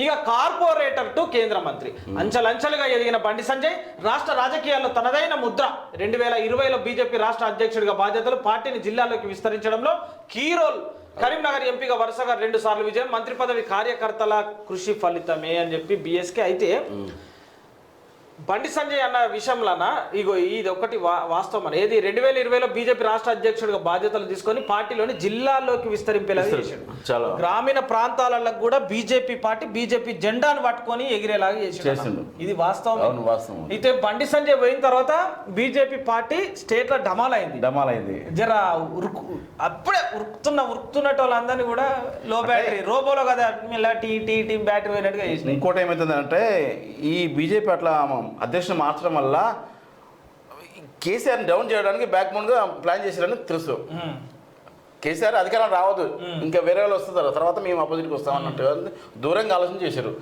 ఇక corporator to కేంద్ర మంత్రి. అంచెలంచెలుగా ఎదిగిన బండి సంజయ్ రాష్ట్ర రాజకీయాల్లో తనదైన ముద్ర. రెండు వేల ఇరవైలో బీజేపీ రాష్ట్ర అధ్యక్షుడిగా బాధ్యతలు పార్టీని జిల్లాలోకి విస్తరించడంలో కీ రోల్. కరీంనగర్ ఎంపీగా వరుసగా రెండు సార్లు విజయం మంత్రి పదవి కార్యకర్తల కృషి ఫలితమే అని చెప్పి బిఎస్కే అయితే బండి సంజయ్ అన్న విషయంలోన? ఇగో ఇది ఒకటి వా- వాస్తవం అని ఏది రెండు వేల ఇరవైలో బీజేపీ రాష్ట్ర అధ్యక్షుడిగా బాధ్యతలు తీసుకొని పార్టీలోని జిల్లాల్లోకి విస్తరింపేలా చేశాడు చాలా. గ్రామీణ ప్రాంతాలలో కూడా బీజేపీ పార్టీ బీజేపీ జెండాను పట్టుకొని ఎగిరేలాగా చేసిండు. ఇది వాస్తవం. అయితే బండి సంజయ్ పోయిన తర్వాత బీజేపీ పార్టీ స్టేట్లో డమాల్ అయింది డమాలైంది జర ఉరుకు అప్పుడే ఉరుకుతున్న ఉరుకుతున్నట్టు వాళ్ళందరినీ కూడా లో బ్యాటరీ రోబోలో కదా టీ టీ టీ బ్యాటరీ పోయినట్టుగా చేసింది ఇంకోటి ఏమవుతుందంటే ఈ బీజేపీ అట్లా అధ్యక్షుడు మార్చడం వల్ల కేసీఆర్ని డౌన్ చేయడానికి బ్యాక్గా ప్లాన్ చేశారని తెలుసు. కేసీఆర్ అధికారం రావద్దు. ఇంకా వేరే వాళ్ళు వస్తారు. తర్వాత మేము అపోజిట్కి వస్తాం అన్నట్టు దూరంగా ఆలోచన చేశారు.